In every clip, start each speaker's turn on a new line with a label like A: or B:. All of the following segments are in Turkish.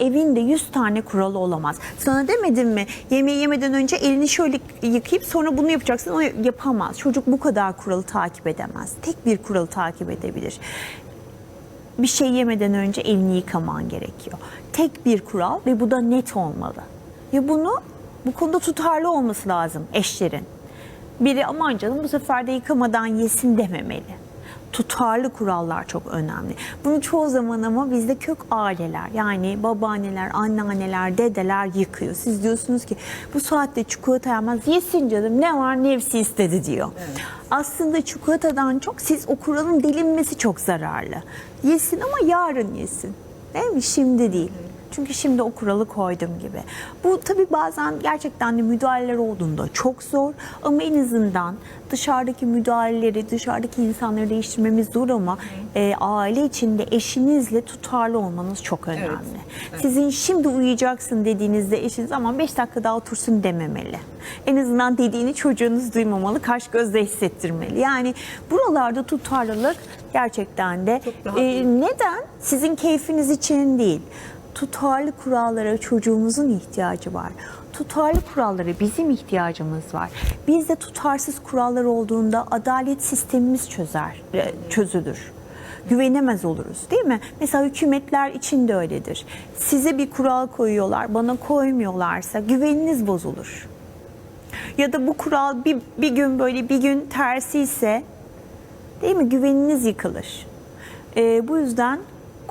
A: Evinde 100 tane kuralı olamaz. Sana demedim mi? Yemeği yemeden önce elini şöyle yıkayıp sonra bunu yapacaksın. O yapamaz. Çocuk bu kadar kuralı takip edemez. Tek bir kuralı takip edebilir. Bir şey yemeden önce elini yıkaman gerekiyor. Tek bir kural ve bu da net olmalı. Ya bunu bu konuda tutarlı olması lazım eşlerin. Biri aman canım bu sefer de yıkamadan yesin dememeli. Tutarlı kurallar çok önemli. Bunu çoğu zaman ama bizde kök aileler yani babaanneler, anneanneler, dedeler yıkıyor. Siz diyorsunuz ki bu saatte çikolata yemez yesin canım ne var nefsi istedi diyor. Aslında çikolatadan çok siz o kuralın delinmesi çok zararlı. Yesin ama yarın yesin. Değil mi? Şimdi değil. Çünkü şimdi o kuralı koydum gibi. Bu tabii bazen gerçekten de müdahaleler olduğunda çok zor ama en azından dışarıdaki müdahaleleri, dışarıdaki insanları değiştirmemiz zor ama e, aile içinde eşinizle tutarlı olmanız çok önemli. Sizin şimdi uyuyacaksın dediğinizde eşiniz ama 5 dakika daha otursun dememeli. En azından dediğini çocuğunuz duymamalı, kaş gözle hissettirmeli. Yani buralarda tutarlılık gerçekten de e, neden? Sizin keyfiniz için değil. Tutarlı kurallara çocuğumuzun ihtiyacı var. Tutarlı kurallara bizim ihtiyacımız var. Bizde tutarsız kurallar olduğunda adalet sistemimiz çözer, e, çözülür. Güvenemez oluruz değil mi? Mesela hükümetler için de öyledir. Size bir kural koyuyorlar, bana koymuyorlarsa güveniniz bozulur. Ya da bu kural bir, bir gün böyle bir gün tersi ise değil mi güveniniz yıkılır. Ee, bu yüzden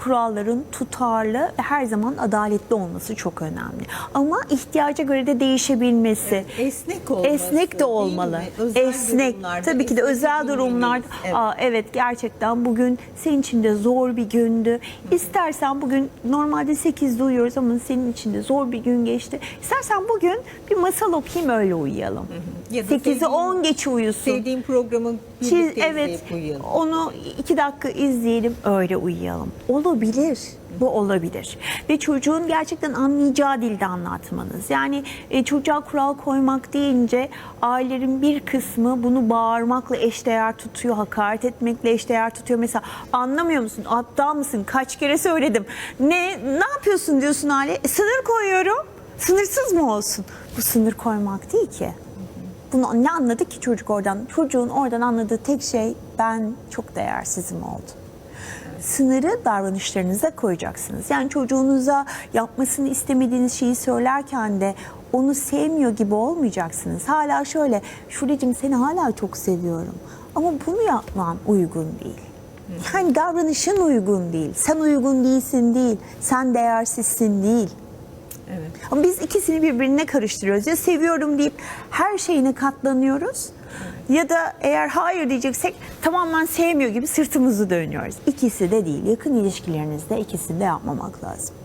A: kuralların tutarlı ve her zaman adaletli olması çok önemli. Ama ihtiyaca göre de değişebilmesi.
B: Esnek olması.
A: Esnek de olmalı. Esnek. Tabii ki de özel durumlarda.
B: Evet.
A: Aa, evet gerçekten bugün senin için de zor bir gündü. İstersen bugün normalde 8'de uyuyoruz ama senin için de zor bir gün geçti. İstersen bugün bir masal okuyayım öyle uyuyalım.
B: Ya da
A: 8'i
B: sevdiğin-
A: 10 geçe uyusun.
B: Sevdiğim programı
A: Çiz,
B: birlikte
A: evet
B: izleyip uyuyalım.
A: onu iki dakika izleyelim öyle uyuyalım. Olabilir. Bu olabilir. Ve çocuğun gerçekten anlayacağı dilde anlatmanız. Yani e, çocuğa kural koymak deyince ailelerin bir kısmı bunu bağırmakla eşdeğer tutuyor, hakaret etmekle eşdeğer tutuyor. Mesela anlamıyor musun? Aptal mısın? Kaç kere söyledim. Ne ne yapıyorsun diyorsun aile? "E, sınır koyuyorum. Sınırsız mı olsun? Bu sınır koymak değil ki. Bunu ne anladı ki çocuk oradan? Çocuğun oradan anladığı tek şey ben çok değersizim oldu. Sınırı davranışlarınıza koyacaksınız. Yani çocuğunuza yapmasını istemediğiniz şeyi söylerken de onu sevmiyor gibi olmayacaksınız. Hala şöyle, Şule'cim seni hala çok seviyorum ama bunu yapman uygun değil. Yani davranışın uygun değil. Sen uygun değilsin değil. Sen değersizsin değil.
B: Evet.
A: Ama biz ikisini birbirine karıştırıyoruz. Ya seviyorum deyip her şeyine katlanıyoruz. Ya da eğer hayır diyeceksek tamamen sevmiyor gibi sırtımızı dönüyoruz. İkisi de değil. Yakın ilişkilerinizde ikisini de yapmamak lazım.